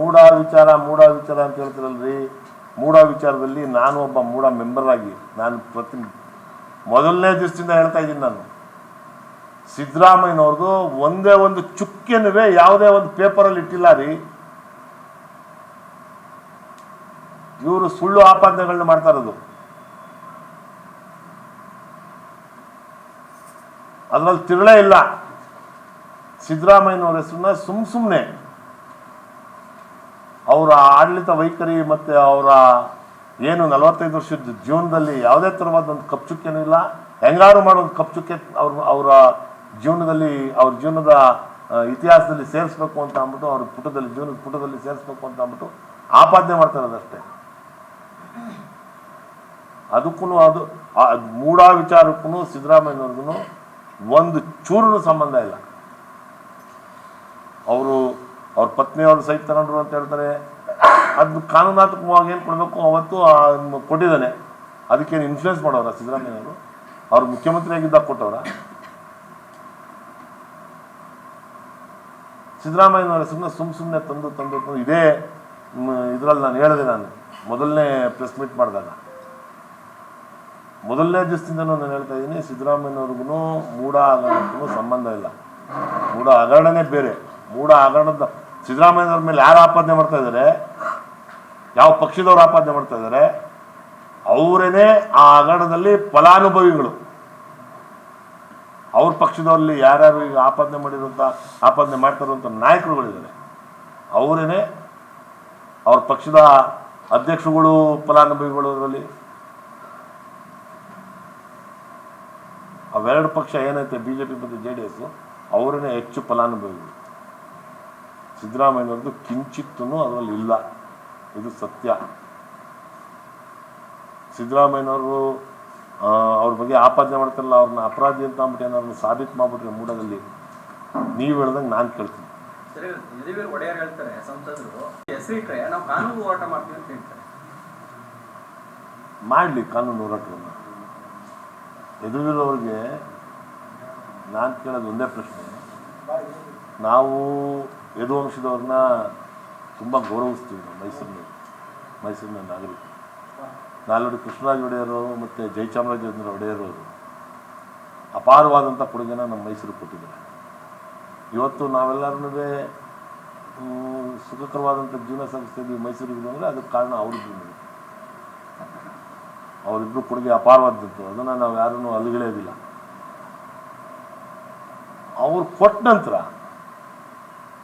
ಮೂಢ ವಿಚಾರ ಮೂಢ ವಿಚಾರ ಅಂತ ಹೇಳ್ತಿರಲ್ರಿ? ಮೂಢ ವಿಚಾರದಲ್ಲಿ ನಾನು ಒಬ್ಬ ಮೂಢ ಮೆಂಬರ್ ಆಗಿ ನಾನು ಪ್ರತಿ ಮೊದಲನೇ ದಿವಸದಿಂದ ಹೇಳ್ತಾ ಇದ್ದೀನಿ ನಾನು. ಸಿದ್ದರಾಮಯ್ಯನವ್ರದ್ದು ಒಂದೇ ಒಂದು ಚುಕ್ಕೆನೂ ಯಾವುದೇ ಒಂದು ಪೇಪರಲ್ಲಿ ಇಟ್ಟಿಲ್ಲ ರೀ. ಇವರು ಸುಳ್ಳು ಆಪಾದನೆಗಳನ್ನ ಮಾಡ್ತಾ ಇರೋದು. ಅದರಲ್ಲಿ ತಿರುಳೇ ಇಲ್ಲ. ಸಿದ್ದರಾಮಯ್ಯನವ್ರ ಹೆಸರನ್ನ ಸುಮ್ ಸುಮ್ಮನೆ ಅವರ ಆಡಳಿತ ವೈಖರಿ ಮತ್ತು ಅವರ ಏನು ನಲವತ್ತೈದು ವರ್ಷದ ಜೀವನದಲ್ಲಿ ಯಾವುದೇ ಥರವಾದ ಒಂದು ಕಪ್ಚುಕ್ಕೇನೂ ಇಲ್ಲ. ಹೆಂಗಾರು ಮಾಡೋ ಒಂದು ಕಪ್ಚುಕ್ಕೆ ಅವ್ರ, ಅವರ ಜೀವನದಲ್ಲಿ, ಅವ್ರ ಜೀವನದ ಇತಿಹಾಸದಲ್ಲಿ ಸೇರಿಸ್ಬೇಕು ಅಂತ ಅಂದ್ಬಿಟ್ಟು, ಅವ್ರ ಪುಟದಲ್ಲಿ, ಜೀವನದ ಪುಟದಲ್ಲಿ ಸೇರಿಸ್ಬೇಕು ಅಂತ ಅಂದ್ಬಿಟ್ಟು ಆಪಾದನೆ ಮಾಡ್ತಾ ಇರೋದಷ್ಟೇ ಅದಕ್ಕೂ ಅದು ಮೂಢ ವಿಚಾರಕ್ಕೂ ಸಿದ್ದರಾಮಯ್ಯನವ್ರಿಗೂ ಒಂದು ಚೂರು ಸಂಬಂಧ ಇಲ್ಲ. ಅವರು ಅವ್ರ ಪತ್ನಿಯವರು ಸಹಿತ ತಗೊಂಡ್ರು ಅಂತ ಹೇಳ್ತಾರೆ. ಅದು ಕಾನೂನಾತ್ಮಕವಾಗಿ ಏನು ಕೊಡಬೇಕು ಅವತ್ತು ಕೊಟ್ಟಿದ್ದಾನೆ. ಅದಕ್ಕೇನು ಇನ್ಫ್ಲೂಯೆನ್ಸ್ ಮಾಡೋರ ಸಿದ್ದರಾಮಯ್ಯವರು ಅವ್ರು ಮುಖ್ಯಮಂತ್ರಿಯಾಗಿದ್ದಾಗ ಕೊಟ್ಟವರ? ಸಿದ್ದರಾಮಯ್ಯನವರ ಸುಮ್ಮನೆ ಸುಮ್ಮ ಸುಮ್ಮನೆ ತಂದು ತಂದು ತಂದು ಇದೇ ಇದರಲ್ಲಿ ನಾನು ಹೇಳಿದೆ ನಾನು ಮೊದಲನೇ ಪ್ರೆಸ್ ಮೀಟ್ ಮಾಡಿದಾಗ. ಮೊದಲನೇ ದಿವಸದಿಂದನೂ ನಾನು ಹೇಳ್ತಾ ಇದ್ದೀನಿ ಸಿದ್ದರಾಮಯ್ಯನವ್ರಿಗೂ ಮೂಢ ಹಗರಣಕ್ಕೂ ಸಂಬಂಧ ಇಲ್ಲ. ಮೂಢ ಹಗರಣನೇ ಬೇರೆ. ಮೂಢ ಹಗರಣದ ಸಿದ್ದರಾಮಯ್ಯನವ್ರ ಮೇಲೆ ಯಾರು ಆಪಾದನೆ ಮಾಡ್ತಾ ಇದ್ದಾರೆ? ಯಾವ ಪಕ್ಷದವ್ರು ಆಪಾದನೆ ಮಾಡ್ತಾ ಇದ್ದಾರೆ? ಅವರೇನೆ ಆ ಹಗರಣದಲ್ಲಿ ಫಲಾನುಭವಿಗಳು. ಅವ್ರ ಪಕ್ಷದವರಲ್ಲಿ ಯಾರ್ಯಾರು ಈಗ ಆಪಾದನೆ ಮಾಡಿರುವಂಥ ಆಪಾದನೆ ಮಾಡ್ತಾರಂಥ ನಾಯಕರುಗಳಿದ್ದಾರೆ. ಅವರೇನೆ ಅವ್ರ ಪಕ್ಷದ ಅಧ್ಯಕ್ಷಗಳು ಫಲಾನುಭವಿಗಳು ಅದರಲ್ಲಿ. ಅವೆರಡು ಪಕ್ಷ ಏನೈತೆ? ಬಿ ಜೆ ಪಿ ಮತ್ತು ಜೆ ಡಿ ಎಸ್. ಅವರೇನೆ ಹೆಚ್ಚು ಫಲಾನುಭವಿಗಳು. ಸಿದ್ದರಾಮಯ್ಯನವ್ರದ್ದು ಕಿಂಚಿತ್ತೂ ಅದರಲ್ಲಿ ಇಲ್ಲ ಇದು ಸತ್ಯ. ಸಿದ್ದರಾಮಯ್ಯನವರು ಅವ್ರ ಬಗ್ಗೆ ಆಪಾದನೆ ಮಾಡ್ತಾರಲ್ಲ ಅವ್ರನ್ನ ಅಪರಾಧಿ ಅಂತ ಅಂದ್ಬಿಟ್ಟು ಏನಾದ್ರು ಸಾಬೀತು ಮಾಡ್ಬಿಟ್ರೆ ಮೂಡದಲ್ಲಿ. ನೀವು ಹೇಳ್ದಂಗೆ ನಾನು ಕೇಳ್ತೀನಿ. ಸರಿ ಯದುವೀರ್ ಒಡೆಯರ್ ಹೇಳ್ತಾರೆ ಸಂಸದರು ಹೆಸರಿಟ್ರೆ ನಾವು ಕಾನೂನು ಹೋರಾಟ ಮಾಡ್ತೀವಿ ಅಂತ ಹೇಳ್ತಾರೆ. ಮಾಡಲಿ ಕಾನೂನು ಹೋರಾಟವನ್ನು. ಎದುರಿರೋರಿಗೆ ನಾನು ಕೇಳೋದು ಒಂದೇ ಪ್ರಶ್ನೆ. ನಾವು ಯದುವಂಶದವ್ರನ್ನ ತುಂಬ ಗೌರವಿಸ್ತೀವಿ ನಾವು ಮೈಸೂರಿನ ಮೈಸೂರಿನ ನಾಗರಿಕ ನಾಲ್ವಡಿ ಕೃಷ್ಣರಾಜ ಒಡೆಯರು ಮತ್ತು ಜಯಚಾಮರಾಜೇಂದ್ರ ಒಡೆಯರು ಅಪಾರವಾದಂಥ ಕೊಡುಗೆನ ನಮ್ಮ ಮೈಸೂರಿಗೆ ಕೊಟ್ಟಿದ್ದಾರೆ. ಇವತ್ತು ನಾವೆಲ್ಲರೂ ಸುಖಕರವಾದಂಥ ಜೀವನ ಸಾಗಿಸ್ತಿದ್ವಿ ಮೈಸೂರಿಗೆ ಬಂದರೆ ಅದಕ್ಕೆ ಕಾರಣ ಅವ್ರಿಗೂ ಅವರಿಬ್ಬರು ಕೊಡುಗೆ ಅಪಾರವಾದದ್ದು. ಅದನ್ನು ನಾವು ಯಾರನ್ನೂ ಅಲ್ಲಿಗಳೇದಿಲ್ಲ ಅವ್ರು ಕೊಟ್ಟ ನಂತರ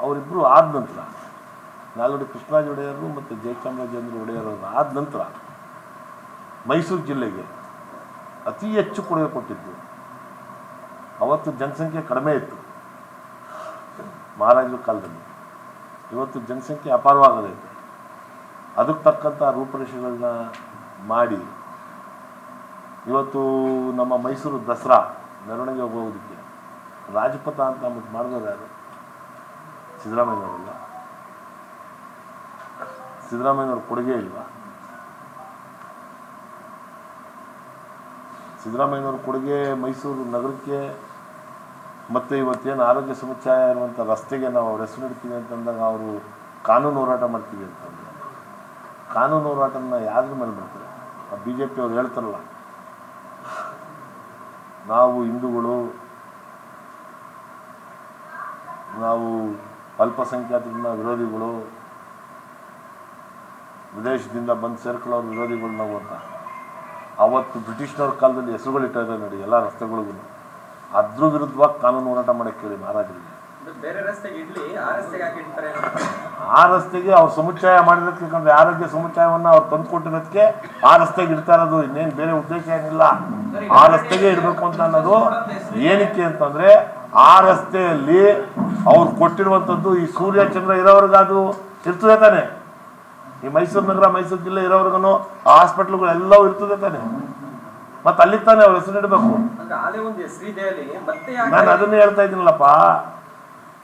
ಅವರಿಬ್ಬರು ಆದ ನಂತರ, ನಾಲ್ವಡಿ ಕೃಷ್ಣರಾಜ ಒಡೆಯರು ಮತ್ತು ಜಯಚಾಮರಾಜೇಂದ್ರ ಒಡೆಯರು ಆದ ನಂತರ ಮೈಸೂರು ಜಿಲ್ಲೆಗೆ ಅತಿ ಹೆಚ್ಚು ಕೊಡುಗೆ ಕೊಟ್ಟಿದ್ದು. ಅವತ್ತು ಜನಸಂಖ್ಯೆ ಕಡಿಮೆ ಇತ್ತು. ಮಹಾರಾಜರ ಕಾಲದಲ್ಲಿ. ಇವತ್ತು ಜನಸಂಖ್ಯೆ ಅಪಾರವಾಗದೈತೆ ಅದಕ್ಕೆ ತಕ್ಕಂಥ ರೂಪರೇಷೆಗಳನ್ನ ಮಾಡಿ ಇವತ್ತು ನಮ್ಮ ಮೈಸೂರು ದಸರಾ ಮೆರವಣಿಗೆ ಹೋಗೋದಕ್ಕೆ ರಾಜಪಥ ಅಂತ ಮಾಡಿದವರು ಯಾರು? ಸಿದ್ದರಾಮಯ್ಯನವರಲ್ಲ? ಸಿದ್ದರಾಮಯ್ಯನವ್ರ ಕೊಡುಗೆ ಇಲ್ವಾ? ಸಿದ್ದರಾಮಯ್ಯನವ್ರ ಕೊಡುಗೆ ಮೈಸೂರು ನಗರಕ್ಕೆ ಮತ್ತು ಇವತ್ತೇನು ಆರೋಗ್ಯ ಸಮುಚ್ಚಯ ಇರುವಂಥ ರಸ್ತೆಗೆ ನಾವು ಅವ್ರ ಹೆಸರು ಇಡ್ತೀವಿ ಅಂತಂದಾಗ ಅವರು ಕಾನೂನು ಹೋರಾಟ ಮಾಡ್ತೀವಿ ಅಂತಂದ್ರೆ ಕಾನೂನು ಹೋರಾಟನ ಯಾರ ಮೇಲೆ ಮಾಡ್ತಾರೆ? ಆ ಬಿ ಜೆ ಪಿ ಅವ್ರು ಹೇಳ್ತಾರಲ್ಲ, ನಾವು ಹಿಂದೂಗಳು, ನಾವು ಅಲ್ಪಸಂಖ್ಯಾತರನ್ನ ವಿರೋಧಿಗಳು ವಿದೇಶದಿಂದ ಬಂದು ಸೇರ್ಕೊಳ್ಳೋರು ವಿರೋಧಿಗಳು ನಾವು ಅಂತ. ಅವತ್ತು ಬ್ರಿಟಿಷ್ನವ್ರ ಕಾಲದಲ್ಲಿ ಹೆಸರುಗಳಿಟ್ಟಿದೆ ನೋಡಿ ಎಲ್ಲ ರಸ್ತೆಗಳಿಗೂ. ಅದ್ರ ವಿರುದ್ಧವಾಗಿ ಕಾನೂನು ಹೋರಾಟ ಮಾಡಕ್ಕೆ ಕೇಳಿ ಮಹಾರಾಜರಿಗೆ. ಆ ರಸ್ತೆಗೆ ಅವ್ರು ಸಮುಚ್ಚಯ ಮಾಡಿರೋದಕ್ಕೆ ಯಾಕಂದ್ರೆ ಆರೋಗ್ಯ ಸಮುಚ್ಚಯವನ್ನು ಅವ್ರು ತಂದು ಕೊಟ್ಟಿರೋದಕ್ಕೆ ಆ ರಸ್ತೆಗೆ ಇಡ್ತಾ ಇರೋದು. ಇನ್ನೇನು ಬೇರೆ ಉದ್ದೇಶ ಏನಿಲ್ಲ. ಆ ರಸ್ತೆಗೆ ಇಡಬೇಕು ಅಂತ ಅನ್ನೋದು ಏನಕ್ಕೆ ಅಂತಂದ್ರೆ ಆ ರಸ್ತೆಯಲ್ಲಿ ಅವ್ರು ಕೊಟ್ಟಿರುವಂಥದ್ದು ಈ ಸೂರ್ಯ ಚಂದ್ರ ಇರೋವ್ರಿಗಾದ್ರು ಅದು ಇರ್ತದೆ ತಾನೆ. ಈ ಮೈಸೂರು ನಗರ ಮೈಸೂರು ಜಿಲ್ಲೆ ಇರೋವ್ರಿಗೂ ಆ ಹಾಸ್ಪಿಟ್ಲ್ಗಳು ಎಲ್ಲವೂ ಇರ್ತದೆ ತಾನೆ. ಮತ್ತೆ ಅಲ್ಲಿ ತಾನೆ ಅವ್ರ ಹೆಸರು ಇಡಬೇಕು. ನಾನು ಅದನ್ನೇ ಹೇಳ್ತಾ ಇದ್ದೀನಲ್ಲಪ್ಪ.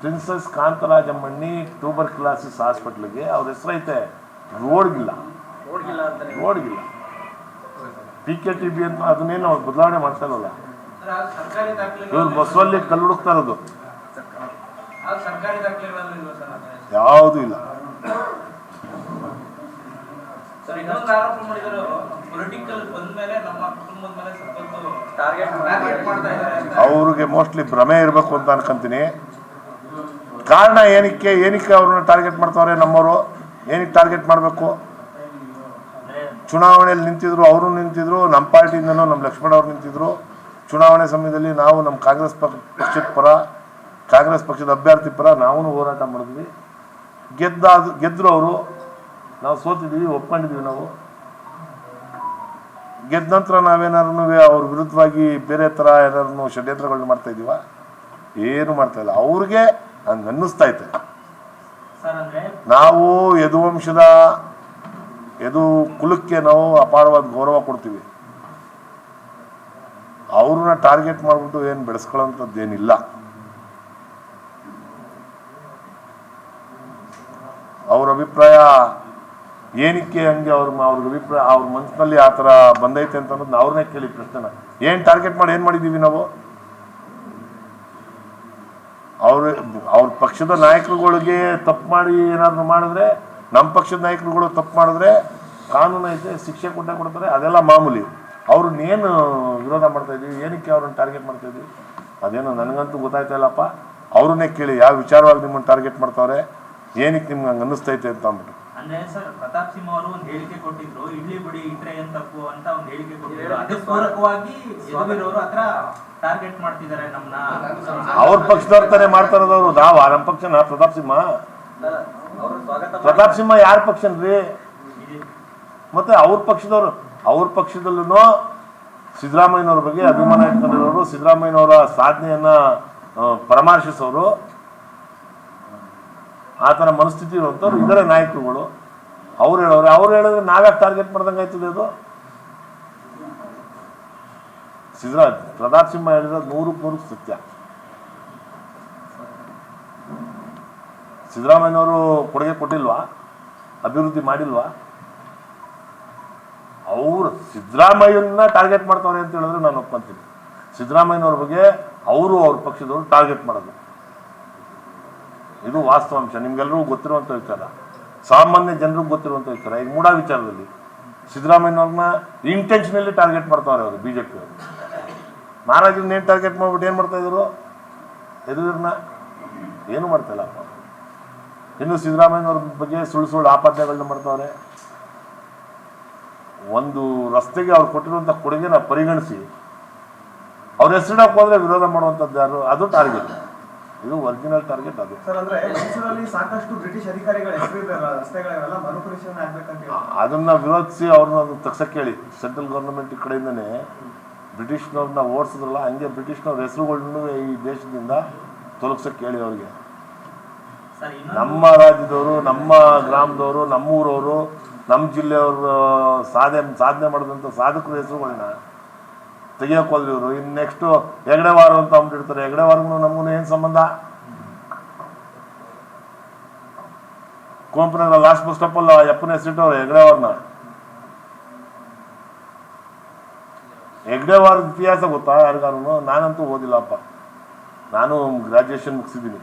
ಪ್ರಿನ್ಸಸ್ ಕಾಂತರಾಜಮ್ಮಣ್ಣಿ ಟ್ಯೂಬರ್ ಕ್ಲಾಸಿಸ್ ಹಾಸ್ಪಿಟ್ಲಿಗೆ ಅವ್ರ ಹೆಸರೈತೆ ಐತೆ. ರೋಡ್ಗಿಲ್ಲ. ರೋಡ್ಗಿಲ್ಲ ಪಿ ಕೆ ಟಿ ಬಿ ಅಂತ ಅದನ್ನೇನು ಅವ್ರು ಬದಲಾವಣೆ ಮಾಡ್ತಾ ದಾಖಲೆ ಇವ್ರು ಬಸ್ಸಲ್ಲಿ ಕಲ್ಲು ಹುಡುಕ್ತಾ ಇರೋದು ಸರ್ಕಾರಿ ದಾಖಲೆಗಳಲ್ಲಿ ಇಲ್ವಾ ಸರ್ ಯಾವುದೂ ಇಲ್ಲ. ಅವ್ರಿಗೆ ಮೋಸ್ಟ್ಲಿ ಭ್ರಮೆ ಇರಬೇಕು ಅಂತ ಅನ್ಕೊಂತೀನಿ. ಕಾರಣ ಏನಕ್ಕೆ ಏನಕ್ಕೆ ಅವ್ರನ್ನ ಟಾರ್ಗೆಟ್ ಮಾಡ್ತಾವ್ರೆ ನಮ್ಮವರು? ಏನಕ್ಕೆ ಟಾರ್ಗೆಟ್ ಮಾಡಬೇಕು? ಚುನಾವಣೆಯಲ್ಲಿ ನಿಂತಿದ್ರು ಅವರು ನಿಂತಿದ್ರು ನಮ್ಮ ಪಾರ್ಟಿಯಿಂದನೂ ನಮ್ಮ ಲಕ್ಷ್ಮಣ ಅವರು ನಿಂತಿದ್ರು. ಚುನಾವಣೆ ಸಮಯದಲ್ಲಿ ನಾವು ನಮ್ಮ ಕಾಂಗ್ರೆಸ್ ಪಕ್ಷ- ಪಕ್ಷದ ಪರ ಕಾಂಗ್ರೆಸ್ ಪಕ್ಷದ ಅಭ್ಯರ್ಥಿ ಪರ ನಾವೂ ಹೋರಾಟ ಮಾಡಿದ್ವಿ. ಗೆದ್ದ ಗೆದ್ದರು ಅವರು ನಾವು ಸೋತಿದ್ದೀವಿ ಒಪ್ಕೊಂಡಿದ್ವಿ ನಾವು. ಗೆದ್ದ ನಂತರ ನಾವೇನಾರು ಅವ್ರ ವಿರುದ್ಧವಾಗಿ ಬೇರೆ ಥರ ಏನಾರು ಷಡ್ಯಂತ್ರಗಳನ್ನ ಮಾಡ್ತಾ ಇದೀವ ಏನು ಮಾಡ್ತಾ ಇಲ್ಲ. ಅವ್ರಿಗೆ ಹಂಗೆ ಅನ್ನಿಸ್ತಾ ಐತೆ ಅಂದ್ರೆ? ನಾವು ಯದುವಂಶದ ಯದು ಕುಲಕ್ಕೆ ನಾವು ಅಪಾರವಾದ ಗೌರವ ಕೊಡ್ತೀವಿ. ಅವ್ರನ್ನ ಟಾರ್ಗೆಟ್ ಮಾಡಿಬಿಟ್ಟು ಏನು ಬೆಳೆಸ್ಕೊಳ್ಳೋಂಥದ್ದು ಅವ್ರ ಅಭಿಪ್ರಾಯ ಏನಕ್ಕೆ ಹಂಗೆ ಅವ್ರ ಅವ್ರ ಅಭಿಪ್ರಾಯ ಅವ್ರ ಮನಸ್ಸಿನಲ್ಲಿ ಆ ಥರ ಬಂದೈತೆ ಅಂತ ಅನ್ನೋದನ್ನ ಅವ್ರನ್ನೇ ಕೇಳಿ ಪ್ರಶ್ನೆನ ಏನು ಟಾರ್ಗೆಟ್ ಮಾಡಿ ಏನು ಮಾಡಿದ್ದೀವಿ ನಾವು? ಅವ್ರ ಅವ್ರ ಪಕ್ಷದ ನಾಯಕರುಗಳಿಗೆ ತಪ್ಪು ಮಾಡಿ ಏನಾದರೂ ಮಾಡಿದ್ರೆ ನಮ್ಮ ಪಕ್ಷದ ನಾಯಕರುಗಳು ತಪ್ಪು ಮಾಡಿದ್ರೆ ಕಾನೂನು ಐತೆ, ಶಿಕ್ಷೆ ಕೊಟ್ಟೆ ಕೊಡ್ತಾರೆ, ಅದೆಲ್ಲ ಮಾಮೂಲಿ. ಅವ್ರನ್ನೇನು ವಿರೋಧ ಮಾಡ್ತಾ ಇದೀವಿ ಏನಕ್ಕೆ ಅವ್ರನ್ನ ಟಾರ್ಗೆಟ್ ಮಾಡ್ತಾ ಇದೀವಿ ಅದೇನು ನನಗಂತೂ ಗೊತ್ತಾಯ್ತಾ ಇಲ್ಲಪ್ಪ. ಅವ್ರನ್ನೇ ಕೇಳಿ, ಯಾವ ವಿಚಾರವಾಗಿ ನಿಮ್ಮನ್ನು ಟಾರ್ಗೆಟ್ ಮಾಡ್ತಾವ್ರೆ? ಏನಕ್ಕೆ ನಿಮ್ಗೆ ಹಂಗೆ ಅನ್ನಿಸ್ತೈತೆ ಅಂತ ಅಂದ್ಬಿಟ್ಟು. ಅಂದ್ರೆ ಸರ್ ಪ್ರತಾಪ್ ಸಿಂಹ ಅವರು ಒಂದು ಹೇಳಿಕೆ ಕೊಟ್ಟಿದ್ರು ಇಡ್ಲಿ ಬಿಡಿ ಇಟ್ರೆ ಏನ್ ತಪ್ಪು ಅಂತ ಒಂದು ಹೇಳಿಕೆ ಕೊಟ್ಟಿದ್ರು. ಹೇಳಿಕೆ ಅದಕ್ಕೆ ಪೂರಕವಾಗಿ ಯದುವೀರವರು ಹತ್ರ ಟಾರ್ಗೆಟ್ ಮಾಡ್ತಿದ್ದಾರೆ ನಮ್ನ. ಅವ್ರ ಪಕ್ಷದವ್ರ ತಾನೇ ಮಾಡ್ತಾರದವ್ರು. ನಾವು ನಮ್ಮ ಪಕ್ಷನ ಪ್ರತಾಪ್ ಸಿಂಹ. ಅವರು ಸ್ವಾಗತ ಮಾಡಿ- ಪ್ರತಾಪ್ ಸಿಂಹ ಯಾರ ಪಕ್ಷನ್ರಿ? ಮತ್ತೆ ಅವ್ರ ಪಕ್ಷದವ್ರು ಅವ್ರ ಪಕ್ಷದಲ್ಲೂ ಸಿದ್ದರಾಮಯ್ಯನವ್ರ ಬಗ್ಗೆ ಅಭಿಮಾನ ಇಟ್ಕೊಂಡಿರೋರು. ಸಿದ್ದರಾಮಯ್ಯನವರ ಸಾಧನೆಯನ್ನ ಪರಾಮರ್ಶಿಸೋರು. ಆ ಥರ ಮನಸ್ಥಿತಿ ಇರುವಂಥವ್ರು ಇದರ ನಾಯಕರುಗಳು. ಅವ್ರು ಹೇಳೋರು, ಅವ್ರು ಹೇಳಿದ್ರೆ ನಾವ್ಯಾಕೆ ಟಾರ್ಗೆಟ್ ಮಾಡ್ದಂಗೆ ಆಯ್ತದೆ ಅದು? ಸಿದ್ದರಾಜ್ ಪ್ರತಾಪ್ ಸಿಂಹ ಹೇಳಿದ ನೂರು ಸತ್ಯ. ಸಿದ್ದರಾಮಯ್ಯನವರು ಕೊಡುಗೆ ಕೊಟ್ಟಿಲ್ವಾ? ಅಭಿವೃದ್ಧಿ ಮಾಡಿಲ್ವಾ? ಅವರು ಸಿದ್ದರಾಮಯ್ಯನ ಟಾರ್ಗೆಟ್ ಮಾಡ್ತಾವ್ರೆ ಅಂತ ಹೇಳಿದ್ರೆ ನಾನು ಒಪ್ಕೊಂತೀನಿ. ಸಿದ್ದರಾಮಯ್ಯನವ್ರ ಬಗ್ಗೆ ಅವರು ಅವ್ರ ಪಕ್ಷದವರು ಟಾರ್ಗೆಟ್ ಮಾಡೋದು. ಇದು ವಾಸ್ತವಾಂಶ ನಿಮ್ಗೆಲ್ಲರಿಗೂ ಗೊತ್ತಿರುವಂಥ ವಿಚಾರ. ಸಾಮಾನ್ಯ ಜನರಿಗೂ ಗೊತ್ತಿರುವಂಥ ವಿಚಾರ. ಈಗ ಮೂಡಾ ವಿಚಾರದಲ್ಲಿ ಸಿದ್ದರಾಮಯ್ಯನವ್ರನ್ನ ಇಂಟೆನ್ಷನಲ್ಲಿ ಟಾರ್ಗೆಟ್ ಮಾಡ್ತಾವ್ರೆ ಅವರು ಬಿ ಜೆ ಪಿ ಅವರು. ಮಹಾರಾಜರನ್ನ ಏನು ಟಾರ್ಗೆಟ್ ಮಾಡ್ಬಿಟ್ಟು ಏನು ಮಾಡ್ತಾ ಇದ್ರು? ಎದುರನ್ನ ಏನು ಮಾಡ್ತಾ ಇಲ್ಲಪ್ಪ ಇನ್ನು ಸಿದ್ದರಾಮಯ್ಯನವ್ರ ಬಗ್ಗೆ ಸುಳ್ಳು ಸುಳ್ಳು ಆಪಾದ್ಯಗಳನ್ನ ಮಾಡ್ತಾವ್ರೆ. ಒಂದು ರಸ್ತೆಗೆ ಅವ್ರು ಕೊಟ್ಟಿರುವಂಥ ಕೊಡುಗೆನ ಪರಿಗಣಿಸಿ ಅವ್ರ ಹೆಸರಿಡಕ್ಕೆ ಹೋದರೆ ವಿರೋಧ ಮಾಡುವಂಥದ್ದು ಯಾರು? ಅದು ಟಾರ್ಗೆಟ್ ಇದು ಒರಿಜಿನಲ್ ಟಾರ್ಗೆಟ್ ಅದು. ಸರ್ ಅಂದ್ರೆ ಮೈಸೂರಲ್ಲಿ ಸಾಕಷ್ಟು ಬ್ರಿಟಿಷ್ ಅಧಿಕಾರಿಗಳ ಹೆಸರಿದೆ ರಸ್ತೆಗಳೆಲ್ಲ ಮರುಪರಿಶೀಲನೆ ಆಗ್ಬೇಕಂತ ಹೇಳಿ. ಅದನ್ನ ವಿರೋಧಿಸಿ ಅವ್ರನ್ನ ಅದನ್ನ ತಗ್ಸಕ್ಕೆ ಹೇಳಿ ಸೆಂಟ್ರಲ್ ಗೌರ್ಮೆಂಟ್ ಕಡೆಯಿಂದನೇ ಬ್ರಿಟಿಷ್ನವ್ರನ್ನ ಓಡಿಸಿದ್ರಲ್ಲ ಹಂಗೆ ಬ್ರಿಟಿಷ್ನವ್ರ ಹೆಸರುಗಳನ್ನು ಈ ದೇಶದಿಂದ ತೊಲಗ್ಸಕ್ಕೆ ಹೇಳಿ ಅವ್ರಿಗೆ. ನಮ್ಮ ರಾಜ್ಯದವರು ನಮ್ಮ ಗ್ರಾಮದವರು ನಮ್ಮೂರವರು ನಮ್ಮ ಜಿಲ್ಲೆಯವರು ಸಾಧನೆ ಸಾಧನೆ ಮಾಡಿದಂಥ ಸಾಧಕರ ಹೆಸರುಗಳನ್ನ ತೆಗಿಯೋಕೆ ಹೋದ್ರಿ ಇವರು ಇನ್ನು ನೆಕ್ಸ್ಟು ಹೆಗಡೆವಾರ ಅಂತ ಅಂಬಿಟ್ಟಿರ್ತಾರೆ ಹೆಗಡೆ ವಾರಗೂ ನಮಗೂ ಏನು ಸಂಬಂಧ? ಕುವೆಂಪುನಗರ ಲಾಸ್ಟ್ ಬಸ್ ಸ್ಟಾಪಲ್ಲ ಹೆಗಡೆ ವಾರನ? ಹೆಗ್ಡೆ ವಾರದ ಇತಿಹಾಸ ಗೊತ್ತಾ ಯಾರಿಗಾರು ನಾನಂತೂ ಓದಿಲ್ಲಪ್ಪ. ನಾನು ಗ್ರಾಜ್ಯುಯೇಷನ್ ಮುಗಿಸಿದ್ದೀನಿ.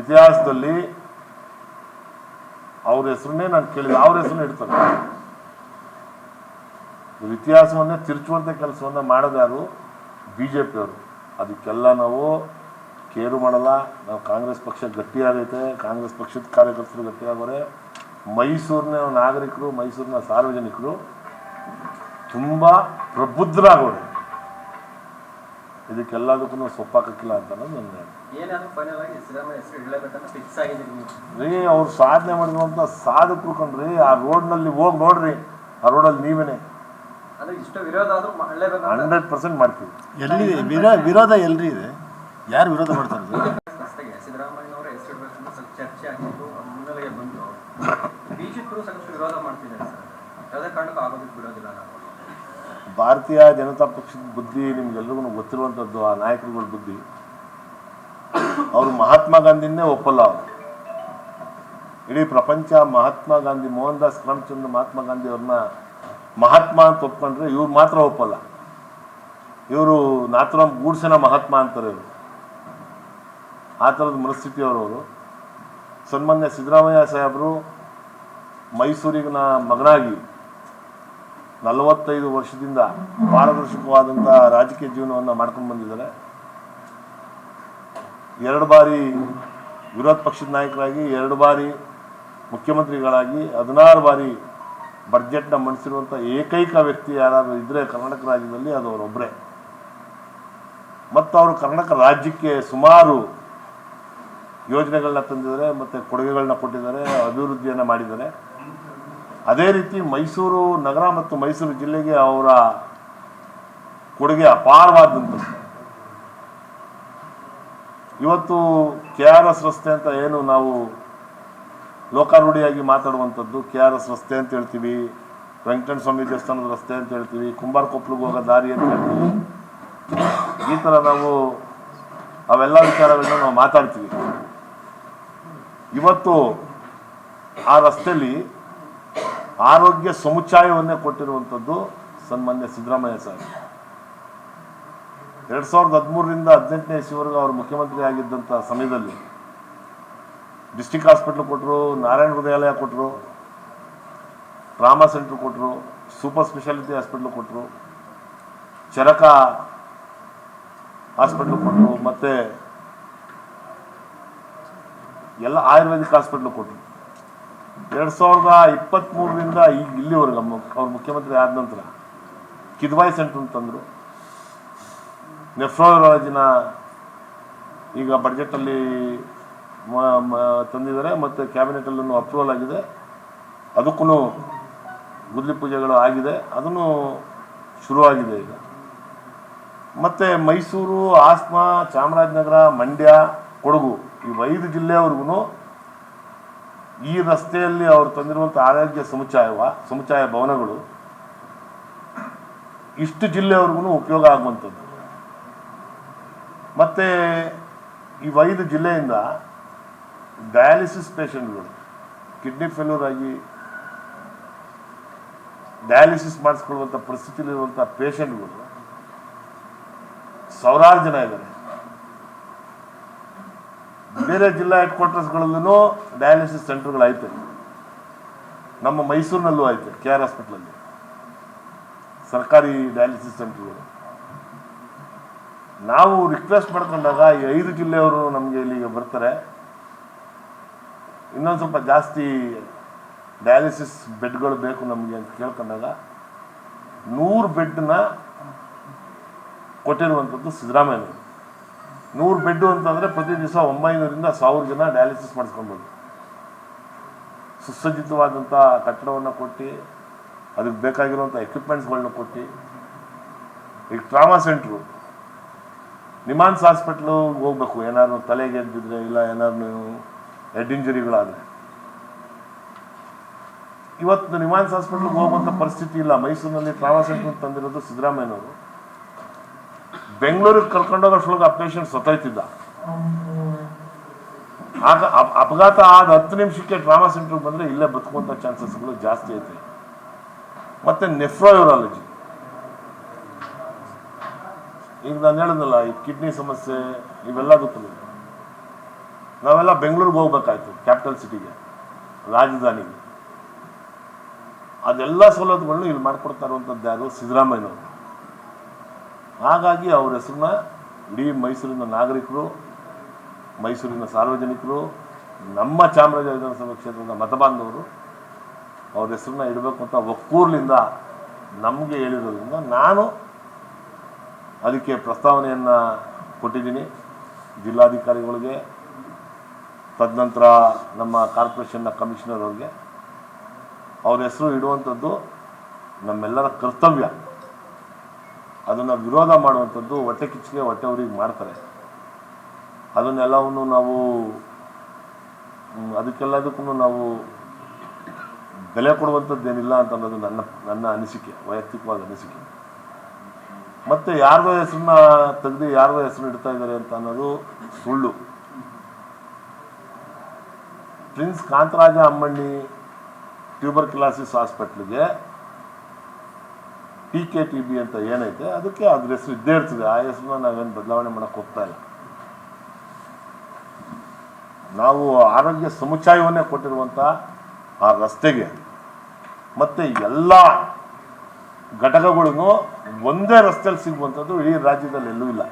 ಇತಿಹಾಸದಲ್ಲಿ ಅವ್ರ ಹೆಸರನ್ನೇ ನಾನು ಕೇಳಿದ್ದೆ ಅವ್ರ ಹೆಸರನ್ನ ಇಡ್ತಾರೆ. ಇತಿಹಾಸವನ್ನೇ ತಿರುಚುವಂಥ ಕೆಲಸವನ್ನ ಮಾಡೋದು ಯಾರು? ಬಿ ಜೆ ಪಿಯವರು ಅದಕ್ಕೆಲ್ಲ ನಾವು ಕೇರು ಮಾಡಲ್ಲ. ನಾವು ಕಾಂಗ್ರೆಸ್ ಪಕ್ಷ ಗಟ್ಟಿಯಾಗೈತೆ. ಕಾಂಗ್ರೆಸ್ ಪಕ್ಷದ ಕಾರ್ಯಕರ್ತರು ಗಟ್ಟಿಯಾಗೋರೆ. ಮೈಸೂರಿನ ನಾಗರಿಕರು ಮೈಸೂರಿನ ಸಾರ್ವಜನಿಕರು ತುಂಬ ಪ್ರಬುದ್ಧರಾಗೋರು. ಇದಕ್ಕೆಲ್ಲದಕ್ಕೂ ಸೊಪ್ಪಾಕಕ್ಕಿಲ್ಲ ಅಂತ ನನ್ನ ರೀ ಅವ್ರು ಸಾಧನೆ ಮಾಡಿರುವಂಥ ಸಾಧಕರು ಕಣ್ರಿ ಆ ರೋಡ್ನಲ್ಲಿ ಹೋಗಿ ನೋಡ್ರಿ. ಆ ರೋಡಲ್ಲಿ ನೀವೇನೆ ಅಂದ್ರೆ ಇಷ್ಟು ವಿರೋಧ ಆದ್ರೂ ಮಾಡಲೇಬೇಕಂತ ಹಂಡ್ರೆಡ್ ಪರ್ಸೆಂಟ್ ಮಾಡ್ತೀವಿ. ಎಲ್ಲಿ ವಿರೋ ವಿರೋಧ ಎಲ್ರಿ ಇದೆ? ಯಾರು ವಿರೋಧ ಮಾಡ್ತಾರೆ? ಭಾರತೀಯ ಜನತಾ ಪಕ್ಷದ ಬುದ್ಧಿ ನಿಮ್ಗೆಲ್ರಿಗೂ ಗೊತ್ತಿರುವಂಥದ್ದು ಆ ನಾಯಕರುಗಳ ಬುದ್ಧಿ. ಅವರು ಮಹಾತ್ಮ ಗಾಂಧಿನೇ ಒಪ್ಪಲ್ಲ ಅವರು. ಇಡೀ ಪ್ರಪಂಚ ಮಹಾತ್ಮ ಗಾಂಧಿ ಮೋಹನ್ ದಾಸ್ ಕರಮ್ಚಂದ್ ಮಹಾತ್ಮ ಗಾಂಧಿ ಅವ್ರನ್ನ ಮಹಾತ್ಮ ಅಂತ ಒಪ್ಕೊಂಡ್ರೆ ಇವ್ರು ಮಾತ್ರ ಒಪ್ಪಲ್ಲ. ಇವರು ನಾಥರಾಮ್ ಗೂಡ್ಸನ ಮಹಾತ್ಮ ಅಂತಾರೆ ಇವರು. ಆ ಥರದ ಮನಸ್ಥಿತಿ ಅವರವರು ಸನ್ಮಾನ್ಯ ಸಿದ್ದರಾಮಯ್ಯ ಸಾಹೇಬರು ಮೈಸೂರಿಗಿನ ಮಗನಾಗಿ ನಲವತ್ತೈದು ವರ್ಷದಿಂದ ಪಾರದರ್ಶಕವಾದಂಥ ರಾಜಕೀಯ ಜೀವನವನ್ನು ಮಾಡ್ಕೊಂಡು ಬಂದಿದ್ದಾರೆ. ಎರಡು ಬಾರಿ ವಿರೋಧ ಪಕ್ಷದ ನಾಯಕರಾಗಿ, ಎರಡು ಬಾರಿ ಮುಖ್ಯಮಂತ್ರಿಗಳಾಗಿ, ಹದಿನಾರು ಬಾರಿ ಬಡ್ಜೆಟ್ನ ಮಂಡಿಸಿರುವಂಥ ಏಕೈಕ ವ್ಯಕ್ತಿ ಯಾರಾದರೂ ಇದ್ದರೆ ಕರ್ನಾಟಕ ರಾಜ್ಯದಲ್ಲಿ ಅದು ಅವರೊಬ್ಬರೇ ಮತ್ತು ಅವರು ಕರ್ನಾಟಕ ರಾಜ್ಯಕ್ಕೆ ಸುಮಾರು ಯೋಜನೆಗಳನ್ನ ತಂದಿದ್ದಾರೆ, ಮತ್ತು ಕೊಡುಗೆಗಳನ್ನ ಕೊಟ್ಟಿದ್ದಾರೆ, ಅಭಿವೃದ್ಧಿಯನ್ನು ಮಾಡಿದ್ದಾರೆ. ಅದೇ ರೀತಿ ಮೈಸೂರು ನಗರ ಮತ್ತು ಮೈಸೂರು ಜಿಲ್ಲೆಗೆ ಅವರ ಕೊಡುಗೆ ಅಪಾರವಾದಂಥದ್ದು. ಇವತ್ತು ಕೆ ಆರ್ ಎಸ್ ರಸ್ತೆ ಅಂತ ಏನು ನಾವು ಲೋಕಾರೂಢಿಯಾಗಿ ಮಾತಾಡುವಂಥದ್ದು ಕೆ ಆರ್ ಎಸ್ ರಸ್ತೆ ಅಂತ ಹೇಳ್ತೀವಿ, ವೆಂಕಟೇಶ್ವರ ಸ್ವಾಮಿ ದೇವಸ್ಥಾನದ ರಸ್ತೆ ಅಂತ ಹೇಳ್ತೀವಿ, ಕುಂಬಾರ ಕೊಪ್ಪಳಿಗೆ ಹೋಗೋ ದಾರಿ ಅಂತ ಹೇಳ್ತೀವಿ. ಈ ಥರ ನಾವು, ಅವೆಲ್ಲ ವಿಚಾರಗಳನ್ನ ನಾವು ಮಾತಾಡ್ತೀವಿ. ಇವತ್ತು ಆ ರಸ್ತೆಯಲ್ಲಿ ಆರೋಗ್ಯ ಸಮುಚ್ಚಾಯವನ್ನೇ ಕೊಟ್ಟಿರುವಂಥದ್ದು ಸನ್ಮಾನ್ಯ ಸಿದ್ದರಾಮಯ್ಯ ಸಾಹೇಬ್. ಎರಡು ಸಾವಿರದ ಹದಿಮೂರರಿಂದ ಹದಿನೆಂಟನೇ ಇಸ್ವಿವರೆಗೂ ಅವರು ಮುಖ್ಯಮಂತ್ರಿ ಆಗಿದ್ದಂಥ ಸಮಯದಲ್ಲಿ ಡಿಸ್ಟಿಕ್ ಹಾಸ್ಪಿಟ್ಲ್ ಕೊಟ್ಟರು ನಾರಾಯಣ ಹೃದಯಾಲಯ ಕೊಟ್ಟರು ಟ್ರಾಮಾ ಸೆಂಟ್ರ್ ಕೊಟ್ಟರು ಸೂಪರ್ ಸ್ಪೆಷಾಲಿಟಿ ಹಾಸ್ಪಿಟ್ಲ್ ಕೊಟ್ಟರು ಚರಕ ಹಾಸ್ಪಿಟ್ಲ್ ಕೊಟ್ಟರು ಮತ್ತು ಎಲ್ಲ ಆಯುರ್ವೇದಿಕ್ ಹಾಸ್ಪಿಟ್ಲ್ ಕೊಟ್ಟರು ಎರಡು ಸಾವಿರದ ಇಪ್ಪತ್ತ್ಮೂರರಿಂದ ಈಗ ಇಲ್ಲಿವರೆಗೆ ಅವ್ರ ಮುಖ್ಯಮಂತ್ರಿ ಆದ ನಂತರ ಕಿದ್ವಾಯ್ ಸೆಂಟ್ರ್ ಅಂತಂದರು ನೆಫ್ರೋಲಜಿನ ಈಗ ಬಡ್ಜೆಟಲ್ಲಿ ತಂದಿದ್ದಾರೆ ಮತ್ತು ಕ್ಯಾಬಿನೆಟಲ್ಲೂ ಅಪ್ರೂವಲ್ ಆಗಿದೆ. ಅದಕ್ಕೂ ಗುದ್ಲಿ ಪೂಜೆಗಳು ಆಗಿದೆ. ಅದನ್ನು ಶುರುವಾಗಿದೆ ಈಗ. ಮತ್ತು ಮೈಸೂರು, ಹಾಸನ, ಚಾಮರಾಜನಗರ, ಮಂಡ್ಯ, ಕೊಡಗು ಈ ಐದು ಜಿಲ್ಲೆಯವ್ರಿಗೂ ಈ ರಸ್ತೆಯಲ್ಲಿ ಅವರು ತಂದಿರುವಂಥ ಆರೋಗ್ಯ ಸಮುಚ್ಚಾಯವ, ಸಮುಚ್ಚಾಯ ಭವನಗಳು ಇಷ್ಟು ಜಿಲ್ಲೆಯವ್ರಿಗೂ ಉಪಯೋಗ ಆಗುವಂಥದ್ದು. ಮತ್ತು ಈ ಐದು ಜಿಲ್ಲೆಯಿಂದ ಡಯಾಲಿಸಿಸ್ ಪೇಷಂಟ್ಗಳು ಕಿಡ್ನಿ ಫೇಲ್ಯೂರ್ ಆಗಿ ಡಯಾಲಿಸಿಸ್ ಮಾಡಿಸ್ಕೊಳ್ಳುವಂಥ ಪರಿಸ್ಥಿತಿಲಿರುವಂಥ ಪೇಷಂಟ್ಗಳು ಸಾವಿರಾರು ಜನ ಇದ್ದಾರೆ. ಬೇರೆ ಜಿಲ್ಲಾ ಹೆಡ್ ಕ್ವಾರ್ಟರ್ಸ್ಗಳಲ್ಲೂ ಡಯಾಲಿಸಿಸ್ ಸೆಂಟರ್ಗಳು ಐತೆ. ನಮ್ಮ ಮೈಸೂರಿನಲ್ಲೂ ಆಯ್ತು ಕೆ ಆರ್ ಹಾಸ್ಪಿಟ್ಲಲ್ಲಿ ಸರ್ಕಾರಿ ಡಯಾಲಿಸಿಸ್ ಸೆಂಟರ್ಗಳು ನಾವು ರಿಕ್ವೆಸ್ಟ್ ಮಾಡ್ಕೊಂಡಾಗ ಈ ಐದು ಜಿಲ್ಲೆಯವರು ನಮಗೆ ಇಲ್ಲಿಗೆ ಬರ್ತಾರೆ. ಇನ್ನೊಂದು ಸ್ವಲ್ಪ ಜಾಸ್ತಿ ಡಯಾಲಿಸಿಸ್ ಬೆಡ್ಗಳು ಬೇಕು ನಮಗೆ ಅಂತ ಕೇಳ್ಕೊಂಡಾಗ ನೂರು ಬೆಡ್ನ ಕೊಟ್ಟಿರುವಂಥದ್ದು ಸಿದ್ದರಾಮಯ್ಯನವರು ನೂರು ಬೆಡ್ಡು ಅಂತಂದರೆ ಪ್ರತಿ ದಿವಸ ಒಂಬೈನೂರಿಂದ ಸಾವಿರ ಜನ ಡಯಾಲಿಸಿಸ್ ಮಾಡಿಸ್ಕೊಳ್ಬೋದು. ಸುಸಜ್ಜಿತವಾದಂಥ ಕಟ್ಟಡವನ್ನು ಕೊಟ್ಟು, ಅದಕ್ಕೆ ಬೇಕಾಗಿರುವಂಥ ಎಕ್ವಿಪ್ಮೆಂಟ್ಸ್ಗಳನ್ನ ಕೊಟ್ಟು, ಈಗ ಟ್ರಾಮಾ ಸೆಂಟ್ರು ನಿಮಾನ್ಸ್ ಹಾಸ್ಪಿಟ್ಲು ಹೋಗ್ಬೇಕು. ಏನಾದ್ರು ತಲೆಗೆ ಎದ್ದಿದ್ರೆ ಇಲ್ಲ ಏನಾದ್ರು ಹೆಡ್ ಇಂಜುರಿಗಳಾದರೆ ಇವತ್ತು ನಿಮಾನ್ಸ್ ಹಾಸ್ಪಿಟ್ಲ್ಗೆ ಹೋಗುವಂಥ ಪರಿಸ್ಥಿತಿ ಇಲ್ಲ. ಮೈಸೂರಿನಲ್ಲಿ ಟ್ರಾಮಾ ಸೆಂಟರ್ ತಂದಿರೋದು ಸಿದ್ದರಾಮಯ್ಯನವರು. ಬೆಂಗಳೂರಿಗೆ ಕರ್ಕೊಂಡೋಗೋಷ್ರೊಳಗೆ ಆ ಪೇಷಂಟ್ ಸತ್ತೋಯ್ತಿದ್ದ. ಆಗ ಅಪಘಾತ ಆದ ಹತ್ತು ನಿಮಿಷಕ್ಕೆ ಟ್ರಾಮಾ ಸೆಂಟ್ರಿಗೆ ಬಂದರೆ ಇಲ್ಲೇ ಬದುಕುವಂಥ ಚಾನ್ಸಸ್ಗಳು ಜಾಸ್ತಿ ಐತೆ. ಮತ್ತು ನೆಫ್ರೋಯೂರಾಲಜಿ ಈಗ ನಾನು ಹೇಳಿದ್ನಲ್ಲ ಈ ಕಿಡ್ನಿ ಸಮಸ್ಯೆ ಇವೆಲ್ಲದಕ್ಕೂ ನಾವೆಲ್ಲ ಬೆಂಗಳೂರಿಗೆ ಹೋಗ್ಬೇಕಾಯ್ತು ಕ್ಯಾಪಿಟಲ್ ಸಿಟಿಗೆ ರಾಜಧಾನಿಗೆ. ಅದೆಲ್ಲ ಸವಲತ್ತುಗಳನ್ನ ಇಲ್ಲಿ ಮಾಡ್ಕೊಡ್ತಾ ಇರುವಂಥದ್ದು ಯಾರು? ಸಿದ್ದರಾಮಯ್ಯನವರು. ಹಾಗಾಗಿ ಅವ್ರ ಹೆಸರನ್ನ ಇಡೀ ಮೈಸೂರಿನ ನಾಗರಿಕರು, ಮೈಸೂರಿನ ಸಾರ್ವಜನಿಕರು, ನಮ್ಮ ಚಾಮರಾಜ ವಿಧಾನಸಭಾ ಕ್ಷೇತ್ರದ ಮತಬಾಂಧವರು ಅವ್ರ ಹೆಸರನ್ನ ಇಡಬೇಕು ಅಂತ ಒಕ್ಕೂರ್ಲಿಂದ ನಮಗೆ ಹೇಳಿರೋದ್ರಿಂದ ನಾನು ಅದಕ್ಕೆ ಪ್ರಸ್ತಾವನೆಯನ್ನು ಕೊಟ್ಟಿದ್ದೀನಿ. ಜಿಲ್ಲಾಧಿಕಾರಿಗಳಿಗೆ ತದನಂತರ ನಮ್ಮ ಕಾರ್ಪೊರೇಷನ್ನ ಕಮಿಷನರ್ ಅವ್ರಿಗೆ ಅವ್ರ ಹೆಸರು ಇಡುವಂಥದ್ದು ನಮ್ಮೆಲ್ಲರ ಕರ್ತವ್ಯ. ಅದನ್ನು ವಿರೋಧ ಮಾಡುವಂಥದ್ದು ಹೊಟ್ಟೆ ಕಿಚ್ಚಿಗೆ ಹೊಟ್ಟೆ ಅವ್ರಿಗೆ ಮಾಡ್ತಾರೆ. ಅದನ್ನೆಲ್ಲವನ್ನು ನಾವು ಅದಕ್ಕೆಲ್ಲದಕ್ಕೂ ನಾವು ಬೆಲೆ ಕೊಡುವಂಥದ್ದೇನಿಲ್ಲ ಅಂತ ಅನ್ನೋದು ನನ್ನ ನನ್ನ ಅನಿಸಿಕೆ, ವೈಯಕ್ತಿಕವಾದ ಅನಿಸಿಕೆ. ಮತ್ತು ಯಾರ್ದೋ ಹೆಸರನ್ನ ತೆಗೆದು ಯಾರ್ದೋ ಹೆಸರು ಇಡ್ತಾ ಇದ್ದಾರೆ ಅಂತ ಅನ್ನೋದು ಸುಳ್ಳು. Prince Kantharaja Ammanni tuberculosis ಹಾಸ್ಪಿಟ್ಲಿಗೆ ಟಿ ಕೆ ಟಿ ಬಿ ಅಂತ ಏನೈತೆ, ಅದಕ್ಕೆ ಅದ್ರ ಹೆಸರು ಇದ್ದೇ ಇರ್ತದೆ. ಆ ಹೆಸರನ್ನ ನಾವೇನು ಬದಲಾವಣೆ ಮಾಡಕ್ಕೆ ಹೋಗ್ತಾ ಇಲ್ಲ. ನಾವು ಆರೋಗ್ಯ ಸಮುಚ್ಛಾಯವನ್ನೇ ಕೊಟ್ಟಿರುವಂಥ ಆ ರಸ್ತೆಗೆ ಮತ್ತು ಎಲ್ಲ ಘಟಕಗಳನ್ನು ಒಂದೇ ರಸ್ತೆಯಲ್ಲಿ ಸಿಗುವಂಥದ್ದು ಇಡೀ ರಾಜ್ಯದಲ್ಲಿ ಎಲ್ಲೂ ಇಲ್ಲ.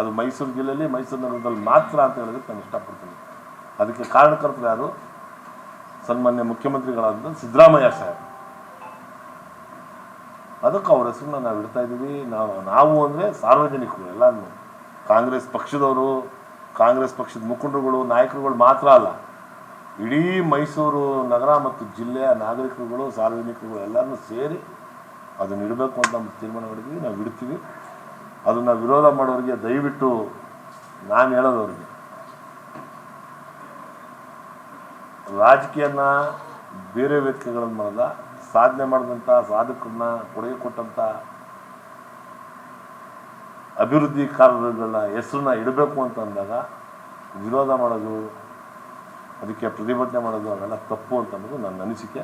ಅದು ಮೈಸೂರು ಜಿಲ್ಲೆಯಲ್ಲಿ ಮೈಸೂರು ನಗರದಲ್ಲಿ ಮಾತ್ರ ಅಂತ ಹೇಳೋದಕ್ಕೆ ನಾನು ಇಷ್ಟಪಡ್ತೀನಿ. ಅದಕ್ಕೆ ಕಾರಣಕರ್ತರು ಯಾರು? ಸನ್ಮಾನ್ಯ ಮುಖ್ಯಮಂತ್ರಿಗಳಾದ ಸಿದ್ದರಾಮಯ್ಯ ಸಾಹೇಬ್. ಅದಕ್ಕೆ ಅವ್ರ ಹೆಸರನ್ನ ನಾವು ಇಡ್ತಾ ಇದ್ದೀವಿ. ನಾವು ನಾವು ಅಂದರೆ ಸಾರ್ವಜನಿಕರು ಎಲ್ಲರೂ ಕಾಂಗ್ರೆಸ್ ಪಕ್ಷದವರು, ಕಾಂಗ್ರೆಸ್ ಪಕ್ಷದ ಮುಖಂಡರುಗಳು, ನಾಯಕರುಗಳು ಮಾತ್ರ ಅಲ್ಲ. ಇಡೀ ಮೈಸೂರು ನಗರ ಮತ್ತು ಜಿಲ್ಲೆಯ ನಾಗರಿಕರುಗಳು, ಸಾರ್ವಜನಿಕರುಗಳು ಎಲ್ಲರೂ ಸೇರಿ ಅದನ್ನು ಇಡಬೇಕು ಅಂತ ನಮ್ಮ ತೀರ್ಮಾನ ಮಾಡಿದ್ವಿ ನಾವು ಇಡ್ತೀವಿ. ಅದನ್ನು ವಿರೋಧ ಮಾಡೋರಿಗೆ ದಯವಿಟ್ಟು ನಾನು ಹೇಳೋದು ಅವ್ರಿಗೆ. ರಾಜಕೀಯನ ಬೇರೆ ವೇದಿಕೆಗಳನ್ನು ಮಾಡಲ್ಲ ಸಾಧನೆ ಮಾಡಿದಂಥ ಸಾಧಕರನ್ನ ಕೊಡುಗೆ ಕೊಟ್ಟಂಥ ಅಭಿವೃದ್ಧಿ ಕಾರ್ಯಗಳನ್ನ ಹೆಸರನ್ನ ಇಡಬೇಕು ಅಂತ ಅಂದಾಗ ವಿರೋಧ ಮಾಡೋದು, ಅದಕ್ಕೆ ಪ್ರತಿಭಟನೆ ಮಾಡೋದು ಅವೆಲ್ಲ ತಪ್ಪು ಅಂತ ಅನ್ನೋದು ನನ್ನ ಅನಿಸಿಕೆ.